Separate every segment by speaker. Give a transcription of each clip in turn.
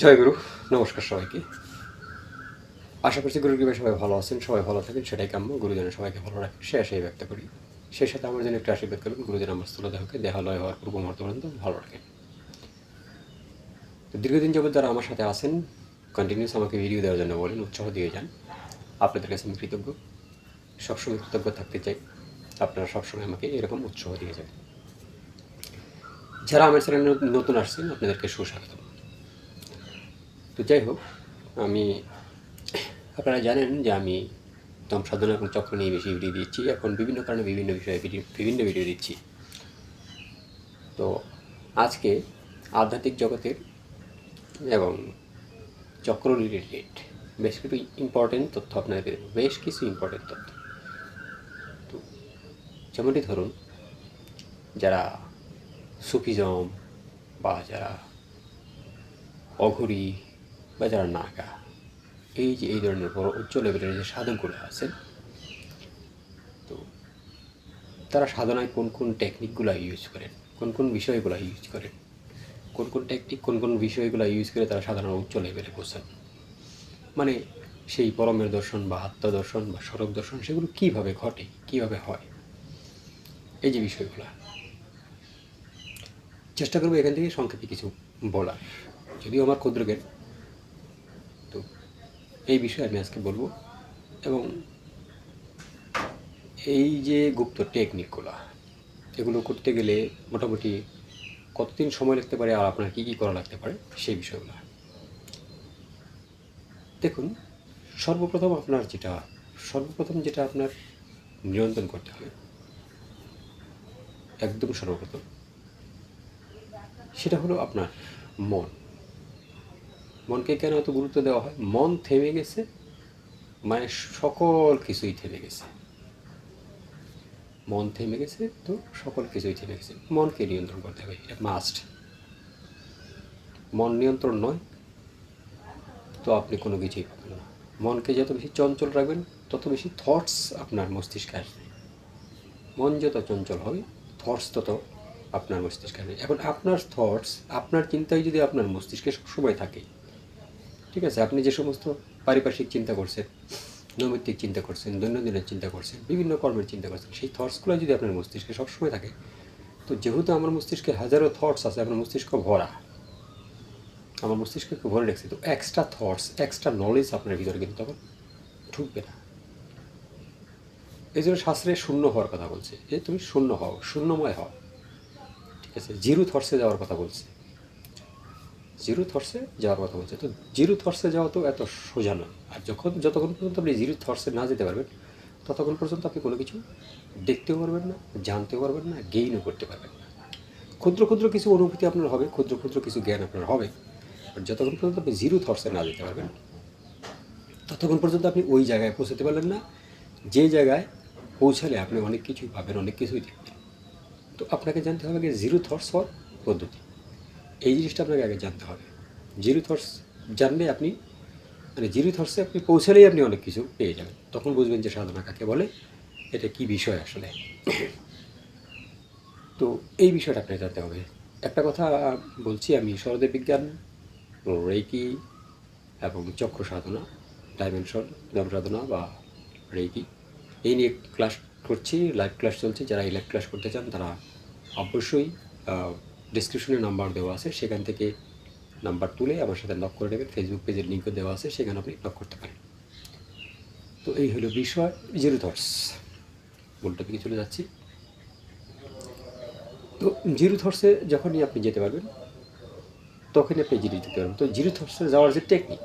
Speaker 1: জয় গুরু, নমস্কার সবাইকে। আশা করছি গুরু কৃপায় সবাই ভালো আছেন, সবাই ভালো থাকেন, সেটাই কাম্য। গুরুজনের সবাইকে ভালো রাখেন, সে আশাই ব্যক্ত করি। সেই সাথে আমার জন্য একটু আশীর্বাদ করবেন, গুরুজন আমার স্থূল দেহকে, দেহালয় হওয়ার পূর্ব মুহূর্ত পর্যন্ত ভালো রাখেন। দীর্ঘদিন যাবত যারা আমার সাথে আছেন কন্টিনিউস আমাকে ভিডিও দেওয়ার জন্য বলেন, উৎসাহ দিয়ে যান। আপনাদের কাছে আমি কৃতজ্ঞ। সবসময় কৃতজ্ঞ থাকতে চাই। আপনারা সবসময় আমাকে এরকম উৎসাহ দিয়ে যাবেন যারা আমার চ্যানেলে নতুন আসছেন, আপনাদেরকে সুস্বাগতম। তো যাই হোক, আমি, আপনারা জানেন যে আমি দম সাধনা এবং চক্র নিয়ে বেশি ভিডিও দিচ্ছি। এখন বিভিন্ন কারণে বিভিন্ন বিষয়ে বিভিন্ন ভিডিও দিচ্ছি। তো আজকে আধ্যাত্মিক জগতের এবং চক্র রিলেটেড বেশ কিছু ইম্পর্টেন্ট তথ্য আপনাদের দেবো বেশ কিছু ইম্পর্টেন্ট তথ্য। তো যেমনটি ধরুন, যারা সুফিজম বা যারা অঘুরি বা যারা নাগা। এই যে এই ধরনের বড় উচ্চ লেভেলের যে সাধকগুলো আছেন, তো তারা সাধনায় কোন কোন টেকনিকগুলো ইউজ করেন, কোন কোন বিষয়গুলো ইউজ করেন, কোন কোন টেকনিক কোন কোন বিষয়গুলো ইউজ করে তারা সাধারণ উচ্চ লেভেলে পৌঁছান মানে সেই পরমের দর্শন বা আত্মদর্শন বা সড়ক দর্শন, সেগুলো কীভাবে ঘটে, কীভাবে হয়? এই যে বিষয়গুলো। চেষ্টা করব এখান থেকে সংক্ষেপে কিছু বলার। যদিও আমার ক্ষুদ্র এই বিষয়ে আমি আজকে বলব। এবং এই যে গুপ্ত টেকনিকগুলো এগুলো করতে গেলে মোটামুটি কতদিন সময় লাগতে পারে আর আপনার কী কী করা লাগতে পারে সেই বিষয়গুলো। দেখুন, সর্বপ্রথম আপনার যেটা, সর্বপ্রথম যেটা আপনার নিয়ন্ত্রণ করতে হবে, একদম সর্বপ্রথম, সেটা হলো আপনার মন। মনকে কেন এত গুরুত্ব দেওয়া হয়? মন থেমে গেছে মানে সকল কিছুই থেমে গেছে। মন থেমে গেছে তো সকল কিছুই থেমে গেছে। মনকে নিয়ন্ত্রণ করতে হবে, এটা মাস্ট মন নিয়ন্ত্রণ নয়, তো আপনি কোনো কিছুই পাবেন না। মনকে যত বেশি চঞ্চল রাখবেন, তত বেশি থটস আপনার মস্তিষ্কে আসবে। মন যত চঞ্চল হবে থটস তত আপনার মস্তিষ্কে আসবে। এখন আপনার থটস আপনার চিন্তাই যদি আপনার মস্তিষ্কে সবসময় থাকে ঠিক আছে, আপনি যে সমস্ত পারিপার্শ্বিক চিন্তা করছেন, নৈমিত্তিক চিন্তা করছেন, দৈনন্দিনের চিন্তা করছেন, বিভিন্ন কর্মের চিন্তা করছেন, সেই থটসগুলো যদি আপনার মস্তিষ্কে সবসময় থাকে, তো যেহেতু আমার মস্তিষ্কে হাজারো থটস আছে, আপনার মস্তিষ্ক ভরা, আমার মস্তিষ্ককে ভরে রেখেছে, তো এক্সট্রা থটস এক্সট্রা নলেজ আপনার ভিতরে কিন্তু তখন ঢুকবে না। এই জন্য শাস্ত্রে শূন্য হওয়ার কথা বলছে, যে তুমি শূন্য হও, শূন্যময় হও, ঠিক আছে, জিরো থটসে যাওয়ার কথা বলছে। জিরো থটসে যাওয়ার কথা বলছে। তো জিরো থটসে যাওয়া তো এত সোজা না। আর যখন, যতক্ষণ পর্যন্ত আপনি জিরো থটসে না যেতে পারবেন, ততক্ষণ পর্যন্ত আপনি কোনো কিছু দেখতেও পারবেন না, জানতেও পারবেন না গেইনও করতে পারবেন না। ক্ষুদ্র ক্ষুদ্র কিছু অনুভূতি আপনার হবে, ক্ষুদ্র ক্ষুদ্র কিছু জ্ঞান আপনার হবে। আর যতক্ষণ পর্যন্ত আপনি জিরো থটসে না যেতে পারবেন, ততক্ষণ পর্যন্ত আপনি ওই জায়গায় পৌঁছাতে পারলেন না, যে জায়গায় পৌঁছালে আপনি অনেক কিছুই পাবেন, অনেক কিছুই দেখবেন। তো আপনাকে জানতে হবে যে জিরো থটস হওয়ার পদ্ধতি। এই জিনিসটা আপনাকে আগে জানতে হবে। জিরো থটস জানলে আপনি মানে জিরো থটসে আপনি পৌঁছালেই আপনি অনেক কিছু পেয়ে যাবেন। তখন বুঝবেন যে সাধনা কাকে বলে, এটা কি বিষয় আসলে। তো এই বিষয়টা আপনাকে জানতে হবে। একটা কথা বলছি আমি শরদের বিজ্ঞান রেকি এবং চক্র সাধনা ডাইমেনশন দম সাধনা বা রেকি এই নিয়ে ক্লাস করছি লাইভ ক্লাস চলছে। যারা এই লাইভ ক্লাস করতে চান তারা অবশ্যই ডিসক্রিপশনে নাম্বার দেওয়া আছে, সেখান থেকে নাম্বার তুলে আমার সাথে লক করে নেবেন ফেসবুক পেজের লিঙ্কও দেওয়া আছে, সেখানে আপনি লক করতে পারেন। তো এই হলো বিষয় জিরো থটস মূল টপিকে চলে যাচ্ছি। তো জিরো থটসে যখনই আপনি যেতে পারবেন, তখনই আপনি জিরো যেতে পারবেন। তো জিরো থটসে যাওয়ার যে টেকনিক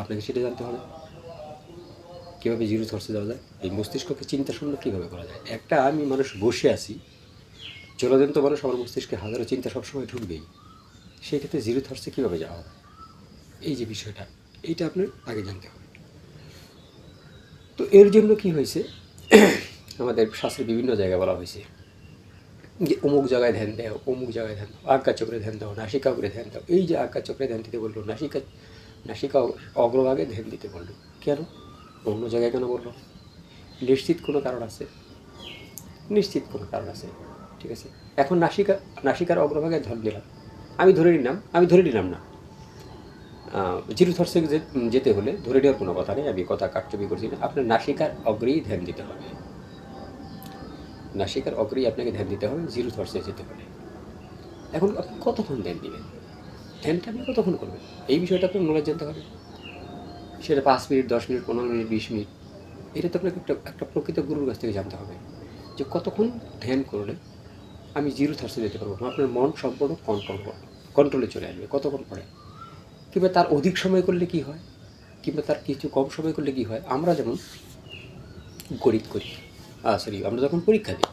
Speaker 1: আপনাকে সেটা জানতে হবে। কীভাবে জিরো থটসে যাওয়া যায়? এই মস্তিষ্ককে চিন্তা শূন্য কীভাবে করা যায়? একটা আমি মানুষ বসে আছি জলজন্ত মানুষ আমার মস্তিষ্কে হাজারো চিন্তা সবসময় ঢুকবেই। সেই ক্ষেত্রে জিরো থটসে কীভাবে যাওয়া হবে? এই যে বিষয়টা, এইটা আপনার আগে জানতে হবে। তো এর জন্য কি হয়েছে? আমাদের শাস্ত্রে বিভিন্ন জায়গায় বলা হয়েছে যে, অমুক জায়গায় ধ্যান দেও, অমুক জায়গায় ধ্যান দাও, আজ্ঞা চক্রে ধ্যান দাও, নাসিকা উপরে ধ্যান দাও। এই যে আজ্ঞা চক্রে ধ্যান দিতে বলল, নাসিকা নাসিকা অগ্রভাগে ধ্যান দিতে বলল। কেন? অন্য জায়গায় কেন বলল? নিশ্চিত কোনো কারণ আছে? নিশ্চিত কোনো কারণ আছে। ঠিক আছে? এখন নাসিকা নাসিকার অগ্রভাগে ধ্যান দিলাম আমি ধরে নিলাম আমি ধরে নিলাম না। জিরো থটসে যেতে হলে ধরে নেওয়ার কোনো কথা নেই। আমি কথা কাটচুপি করছি না। আপনার নাসিকার অগ্রেই ধ্যান দিতে হবে। নাসিকার অগ্রেই আপনাকে ধ্যান দিতে হবে, জিরো থটসে যেতে হলে। এখন আপনি কতক্ষণ ধ্যান দিবেন? ধ্যানটা আপনি কতক্ষণ করবেন? এই বিষয়টা আপনার নলেজ জানতে হবে। সেটা পাঁচ মিনিট, দশ মিনিট, পনেরো মিনিট, বিশ মিনিট। এটা তো আপনাকে একটা একটা প্রকৃত গুরুর কাছ থেকে জানতে হবে। যে কতক্ষণ ধ্যান করলে আমি জিরো থার্সে যেতে পারব আপনার মন সম্পূর্ণ কন্ট্রোল কন্ট্রোলে চলে আসবে, কতক্ষণ পরে? কিংবা তার অধিক সময় করলে কি হয়? কিংবা তার কিছু কম সময় করলে কি হয়? আমরা যেমন গণিত করি সরি আমরা যখন পরীক্ষা দিই,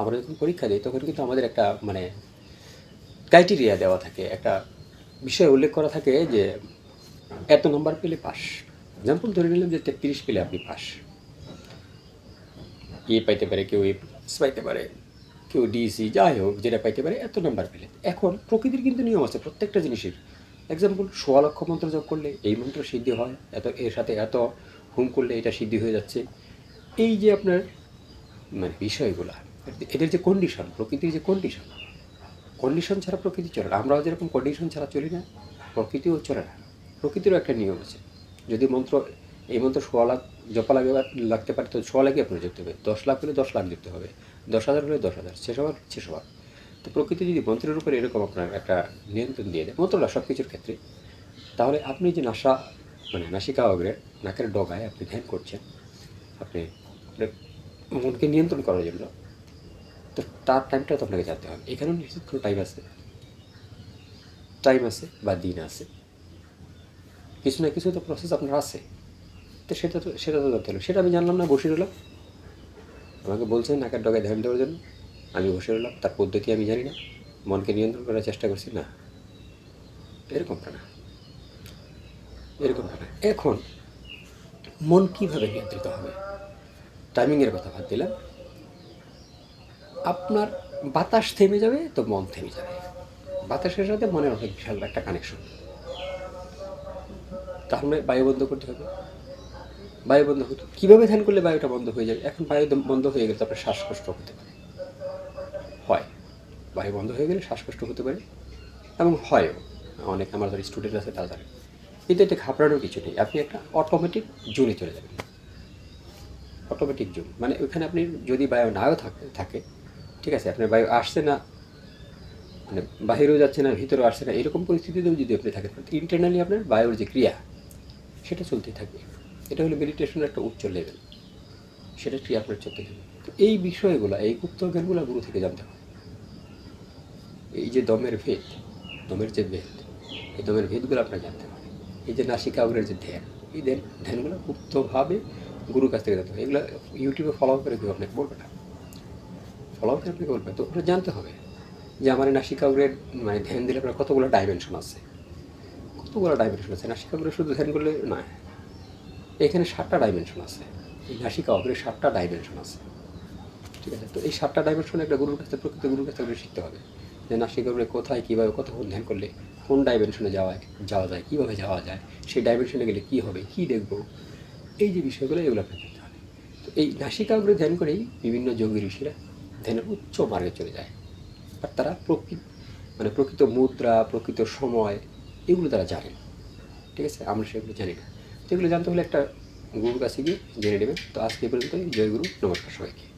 Speaker 1: আমরা যখন পরীক্ষা দিই, তখন কিন্তু আমাদের একটা মানে ক্রাইটেরিয়া দেওয়া থাকে। একটা বিষয় উল্লেখ করা থাকে যে, এত নম্বর পেলে পাস। এক্সাম্পল ধরে নিলাম যে তেত্রিশ পেলে আপনি পাস। এ পাইতে পারে, কেউ এ পাইতে পারে। কেউ ডিসি যাই হোক, যেটা পাইতে পারে, এত নাম্বার পেলে। এখন প্রকৃতির কিন্তু নিয়ম আছে প্রত্যেকটা জিনিসের। এক্সাম্পল সোয়া লক্ষ মন্ত্র যোগ করলে এই মন্ত্র সিদ্ধি হয়, এত, এর সাথে এত হুম করলে এটা সিদ্ধি হয়ে যাচ্ছে। এই যে আপনার মানে বিষয়গুলো, এদের যে কন্ডিশন প্রকৃতির যে কন্ডিশন কন্ডিশন ছাড়া প্রকৃতি চলে না। আমরাও যেরকম কন্ডিশন ছাড়া চলি না, প্রকৃতিও চলে না। প্রকৃতিরও একটা নিয়ম আছে। যদি মন্ত্র, এই মন্ত্র সোয়া লাখ, জপা লাগে লাগতে পারে, তো সোয়া লাখই আপনার যেতে হবে। দশ লাখ হলে দশ লাখ যেতে হবে। দশ হাজার হলে দশ হাজার শেষ হওয়ার শেষ হওয়ার তো প্রকৃতি যদি মন্ত্রের উপরে এরকম আপনার একটা নিয়ন্ত্রণ দিয়ে দেয়, মন্ত্র না সব কিছুর ক্ষেত্রে, তাহলে আপনি যে নাসা মানে নাসিকা অগ্রে নাকের ডগায় আপনি ধ্যান করছেন, আপনি আপনার মনকে নিয়ন্ত্রণ করার জন্য, তো তার টাইমটা তো আপনাকে জানতে হবে। এখানেও নিশ্চিত কোনো টাইম আছে? টাইম আছে বা দিন আছে? কিছু না কিছু তো প্রসেস আপনার আছে। তো সেটা তো সেটা তো জানতে হলো সেটা আমি জানলাম না বসে রইলাম আমাকে বলছেন নাকের ডগায় ধ্যান দেওয়ার জন্য। আমি বসে রইলাম। তার পদ্ধতি আমি জানি না। মনকে নিয়ন্ত্রণ করার চেষ্টা করছি। না এরকমটা না এরকমটা না এখন মন কীভাবে নিয়ন্ত্রিত হবে? টাইমিংয়ের কথা ভাব দিলাম। আপনার বাতাস থেমে যাবে তো মন থেমে যাবে। বাতাসের সাথে মনের অনেক বিশাল একটা কানেকশন তাহলে বায়ু বন্ধ করতে হবে। বায়ু বন্ধ হতো। কীভাবে ধ্যান করলে বায়ুটা বন্ধ হয়ে যাবে এখন বায়ু বন্ধ হয়ে গেলে তো আপনার শ্বাসকষ্ট হতে পারে। হয়। বায়ু বন্ধ হয়ে গেলে শ্বাসকষ্ট হতে পারে এবং হয়ও। অনেক আমার যারা স্টুডেন্ট আছে, তারা কিন্তু এটা ঘাবড়ানোর কিছু নেই। আপনি একটা অটোমেটিক জোনে চলে যাবেন। Automatic zone. মানে ওইখানে আপনি যদি বায়ু নাও থাকে থাকে, ঠিক আছে, আপনার বায়ু আসছে না মানে বাহিরেও যাচ্ছে না, ভিতরেও আসছে না, এরকম পরিস্থিতিতেও যদি আপনি থাকেন ইন্টারনালি আপনার বায়ুর যে ক্রিয়া, সেটা চলতেই থাকবে। এটা হলো মেডিটেশনের একটা উচ্চ লেভেল সেটা ক্রিয়া আপনার চলতে থাকবে তো এই বিষয়গুলো, এই গুপ্ত জ্ঞানগুলো গুরু থেকে জানতে হবে। এই যে দমের ভেদ, দমের যে ভেদ, এই দমের ভেদগুলো আপনার জানতে হবে। এই যে নাসিকা অগ্রের যে ধ্যান, এই ধ্যান, ধ্যানগুলো গুপ্তভাবে গুরুর কাছ থেকে জানতে হবে। এগুলো ইউটিউবে ফলো করে কেউ আপনাকে বলবে না। ফলো করে আপনাকে বলবে তো ওটা জানতে হবে যে আমার নাসিকা অগ্রের মানে ধ্যান দিলে আপনার কতগুলো ডাইমেনশন আছে? কতগুলো ডাইমেনশন আছে? নাসিকা অগ্রে শুধু ধ্যান করলে না এখানে সাতটা ডাইমেনশন আছে। এই নাসিকা অগ্রে সাতটা ডাইমেনশন আছে। ঠিক আছে? তো এই সাতটা ডাইমেনশন একটা গুরুর কাছে, প্রকৃত গুরুর কাছে থেকে শিখতে হবে যে নাসিকা অগ্রে কোথায়, কীভাবে কতক্ষণ ধ্যান করলে, কোন ডাইমেনশনে যাওয়া যাওয়া যায়, কীভাবে যাওয়া যায়, সেই ডাইমেনশনে গেলে কী হবে, কী দেখব? এই যে বিষয়গুলো, এগুলো আপনার জানতে হবে। তো এই নাসিকা অগ্রে ধ্যান করেই বিভিন্ন যোগী ঋষিরা ধ্যানের উচ্চ মার্গে চলে যায়। আর তারা প্রকৃত মানে প্রকৃত মুদ্রা, প্রকৃত সময়, এগুলো তারা জানেন। ঠিক আছে? আমরা সেগুলো জানি না। তো এগুলো জানতে হলে একটা গুরুর কাছে গিয়ে জেনে নেবেন। তো আজকে এই পর্যন্তই। জয় গুরু। নমস্কার সবাইকে।